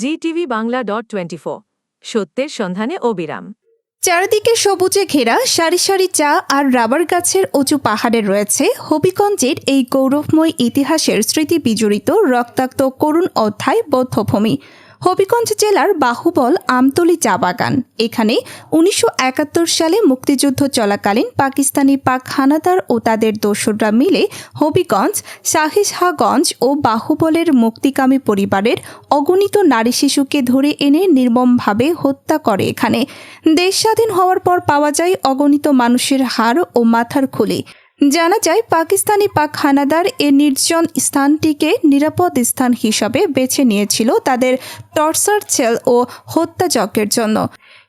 Zee TV Bangla dot twenty সত্যের সন্ধানে অবিরাম। চারিদিকে সবুজে ঘেরা সারি সারি চা আর রাবার গাছের উঁচু পাহাড়ে রয়েছে হবিগঞ্জের এই গৌরবময় ইতিহাসের স্মৃতি বিজড়িত রক্তাক্ত করুণ অধ্যায় বৌদ্ধভূমি। হবিগঞ্জ জেলার বাহুবল আমতলি চা বাগান। এখানে উনিশশো একাত্তর সালে মুক্তিযুদ্ধ চলাকালীন পাকিস্তানি পাক হানাদার ও তাদের দোসররা মিলে হবিগঞ্জ, শাহিশাহগঞ্জ ও বাহুবলের মুক্তিকামী পরিবারের অগণিত নারী শিশুকে ধরে এনে নির্মমভাবে হত্যা করে এখানে। দেশ স্বাধীন হওয়ার পর পাওয়া যায় অগণিত মানুষের হাড় ও মাথার খুলি। জানা যায়, পাকিস্তানি পাক হানাদার এ নির্জন স্থানটিকে নিরাপদ স্থান হিসাবে বেছে নিয়েছিল তাদের টর্চার সেল ও হত্যাযজ্ঞের জন্য।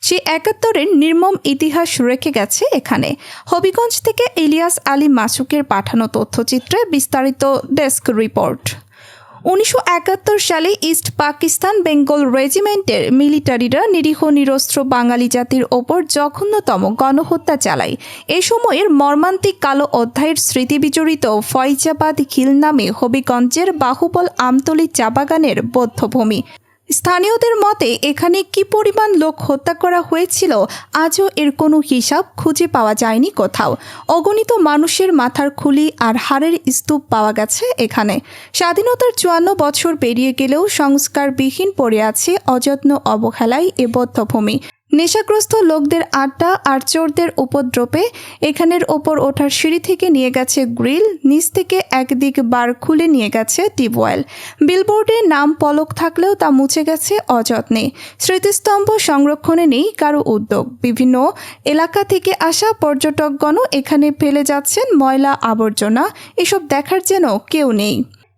সে একাত্তরের নির্মম ইতিহাস রেখে গেছে এখানে। হবিগঞ্জ থেকে ইলিয়াস আলী মাসুকের পাঠানো তথ্যচিত্রে বিস্তারিত ডেস্ক রিপোর্ট। উনিশশো একাত্তর সালে ইস্ট পাকিস্তান বেঙ্গল রেজিমেন্টের মিলিটারিরা নিরীহ নিরস্ত্র বাঙালি জাতির ওপর জঘন্যতম গণহত্যা চালায়। এ সময়ের মর্মান্তিক কালো অধ্যায়ের স্মৃতি বিজড়িত ফয়জাবাদ খিল নামে হবিগঞ্জের বাহুবল আমতলি চা বাগানের বৌদ্ধভূমি স্থানীয়দের মতে, এখানে কি পরিমাণ লোক হত্যা করা হয়েছিল, আজও এর কোনো হিসাব খুঁজে পাওয়া যায়নি কোথাও। অগণিত মানুষের মাথার খুলি আর হাড়ের স্তূপ পাওয়া গেছে এখানে। স্বাধীনতার চুয়ান্ন বছর পেরিয়ে গেলেও সংস্কারবিহীন পড়ে আছে অযত্ন অবহেলায় এ বদ্ধভূমি। নেশাগ্রস্ত লোকদের আড্ডা আর চোরদের উপদ্রবে এখানের ওপর ওঠার সিঁড়ি থেকে নিয়ে গেছে গ্রিল, নিচ থেকে একদিক বার খুলে নিয়ে গেছে টিউবওয়েল বিলবোর্ডে নাম পলক থাকলেও তা মুছে গেছে অযত্নে। স্মৃতিস্তম্ভ সংরক্ষণে নেই কারও উদ্যোগ। বিভিন্ন এলাকা থেকে আসা পর্যটকগণও এখানে ফেলে যাচ্ছেন ময়লা আবর্জনা। এসব দেখার যেন কেউ নেই।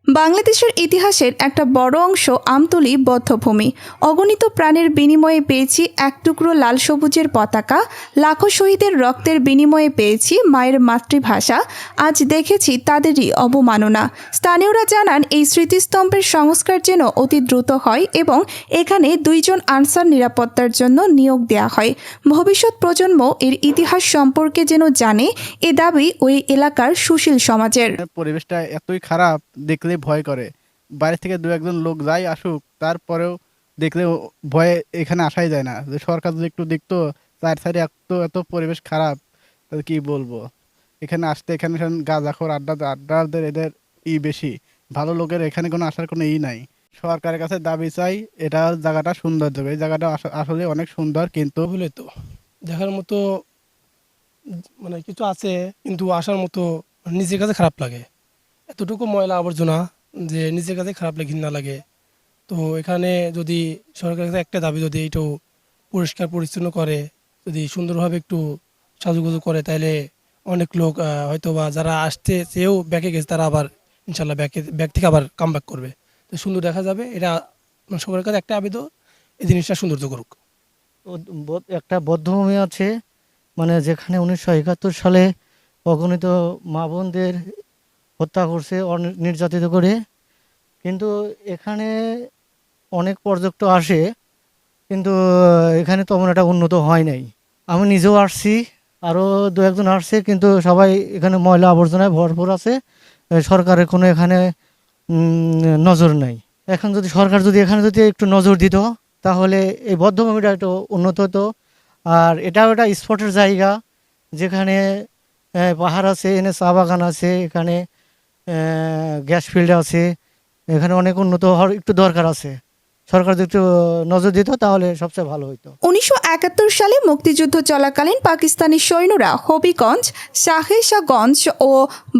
বাংলাদেশের ইতিহাসের একটা বড় অংশ আমতলি বদ্ধভূমি। অগণিত প্রাণের বিনিময়ে পেয়েছি এক টুকরো লাল সবুজের পতাকা, লাখো শহীদের রক্তের বিনিময়ে পেয়েছি মায়ের মাতৃভাষা, আজ দেখেছি তাদেরই অবমাননা। স্থানীয়রা জানান, এই স্মৃতিস্তম্ভের সংস্কার যেন অতি দ্রুত হয় এবং এখানে দুইজন আনসার নিরাপত্তার জন্য নিয়োগ দেওয়া হয়। ভবিষ্যৎ প্রজন্ম এর ইতিহাস সম্পর্কে যেন জানে, এ দাবি ওই এলাকার সুশীল সমাজের। পরিবেশটা এতই খারাপ, দেখলে ভয় করে। বাইরে থেকে দু একজন লোক যায় আসুক, তারপরেও দেখলে ভয়ে এখানে আসাই যায় না। যে সরকার যদি একটু দেখতো, চার সাইডে এত এত পরিবেশ খারাপ, তাহলে কি বলব? এখানে আসতে, এখানে গাঁজাখোর আড্ডা আড্ডাদের এদের ই বেশি। ভালো লোকের এখানে কোনো আসার কোনো ই নাই। সরকারের কাছে দাবি চাই, এটা জায়গাটা সুন্দর দেবে এই জায়গাটা আসলে অনেক সুন্দর কিন্তু বলে তো। দেখার মতো মানে কিছু আছে, কিন্তু আসার মতো, নিজের কাছে খারাপ লাগে। এতটুকু ময়লা আবর্জনা যে নিজের কাছে খারাপ লাগে ঘৃণা লাগে। তো এখানে যদি সরকারের কাছে একটা দাবি যদি একটু পরিষ্কার পরিচ্ছন্ন করে, যদি সুন্দরভাবে একটু সাজুগুজু করে, তাহলে অনেক লোক হয়তো বা যারা আসতে চেয়েও ব্যাকে গেছে, তারা আবার ইনশাল্লাহ ব্যাকে ব্যাক থেকে আবার কাম ব্যাক করবে। তো সুন্দর দেখা যাবে। এটা সরকারের কাছে একটা আবেদন, এই জিনিসটা সৌন্দর্য করুক। একটা বদ্ধভূমি আছে মানে যেখানে উনিশশো একাত্তর সালে অগণিত মা বোনদের হত্যা করছে নির্যাতিত করে। কিন্তু এখানে অনেক পর্যটক আসে, কিন্তু এখানে তেমন একটা উন্নত হয় নাই। আমি নিজেও আসছি আরও দু একজন আসছে, কিন্তু সবাই এখানে ময়লা আবর্জনায় ভরপুর আছে। সরকারের কোনো এখানে নজর নাই। এখন যদি সরকার যদি এখানে যদি একটু নজর দিত, তাহলে এই বদ্ধভূমিটা একটু উন্নত হতো। আর এটাও একটা স্পটের জায়গা, যেখানে পাহাড় আছে এখানে চা বাগান আছে, এখানে গ্যাস ফিল্ড আছে। এখানে অনেক উন্নত হওয়ার একটু দরকার আছে। সরকার যদি নজর দিত, তাহলে সবচেয়ে ভালো হতো উনিশশো একাত্তর সালে মুক্তিযুদ্ধ চলাকালীন পাকিস্তানি সৈন্যরা হবিগঞ্জ, শাহেশাগঞ্জ ও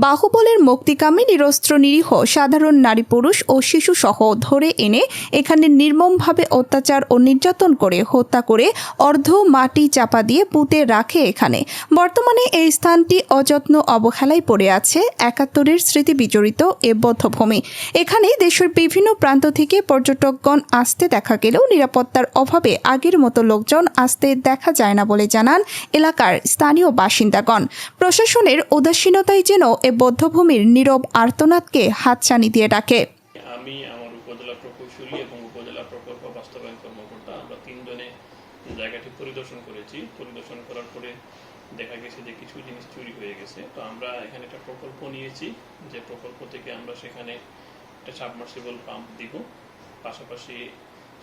বাহুবলের মুক্তিকামী নিরস্ত্র নিরীহ সাধারণ নারী পুরুষ ও শিশুসহ ধরে এনে এখানে নির্মমভাবে অত্যাচার ও নির্যাতন করে হত্যা করে অর্ধ মাটি চাপা দিয়ে পুঁতে রাখে এখানে। বর্তমানে এই স্থানটি অযত্ন অবহেলায় পড়ে আছে। একাত্তরের স্মৃতি বিজড়িত এ বদ্ধভূমি। এখানে দেশের বিভিন্ন প্রান্ত থেকে পর্যটকগণ আসতে দেখা গেলেও নিরাপত্তার অভাবে আগের মতো লোকজন আসতে দেখা যায় না বলে জানান এলাকার স্থানীয় বাসিন্দাগণ। প্রশাসনের উদাসীনতাই যেন এ বদ্ধভূমির নীরব আর্তনাদকে হাতছানি দিয়ে ডাকে। জায়গাটি পরিদর্শন করেছি। পরিদর্শন করার পরে দেখা গেছে যে কিছু জিনিস চুরি হয়ে গেছে। তো আমরা এখানে একটা প্রকল্প নিয়েছি। যে প্রকল্প থেকে আমরা সেখানে একটা সাবমার্সিবল পাম্প দিব। পাশাপাশি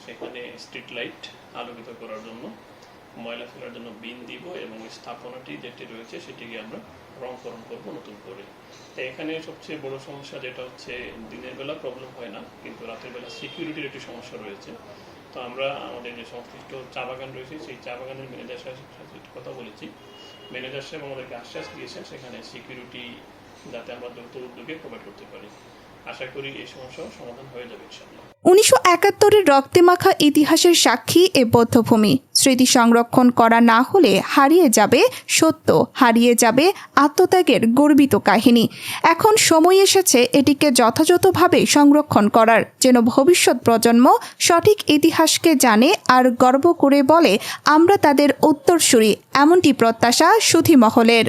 সেখানে স্ট্রিট লাইট আলোকিত করার জন্য, ময়লা ফেলার জন্য বিন দিব এবং স্থাপনাটি যেটি রয়েছে সেটিকে আমরা রংকরণ করব নতুন করে। তো এখানে সবচেয়ে বড় সমস্যা যেটা হচ্ছে, দিনের বেলা প্রবলেম হয় না, কিন্তু রাতের বেলা সিকিউরিটির একটি সমস্যা রয়েছে। তো আমরা আমাদের যে সংশ্লিষ্ট চা বাগান রয়েছে, সেই চা বাগানের ম্যানেজার সাথে কথা বলেছি। ম্যানেজার সাহেব আমাদেরকে আশ্বাস দিয়েছেন সেখানে সিকিউরিটি যাতে আমরা দ্রুত উদ্যোগে প্রোভাইড করতে পারি। আশা করি এই সমস্যাও সমাধান হয়ে যাবে ইনশাআল্লাহ। উনিশশো একাত্তরের রক্তে মাখা ইতিহাসের সাক্ষী এ বদ্ধভূমি। স্মৃতি সংরক্ষণ করা না হলে হারিয়ে যাবে সত্য, হারিয়ে যাবে আত্মত্যাগের গর্বিত কাহিনী। এখন সময় এসেছে এটিকে যথাযথভাবে সংরক্ষণ করার, যেন ভবিষ্যৎ প্রজন্ম সঠিক ইতিহাসকে জানে আর গর্ব করে বলে, আমরা তাদের উত্তরসূরি। এমনটি প্রত্যাশা সুধি মহলের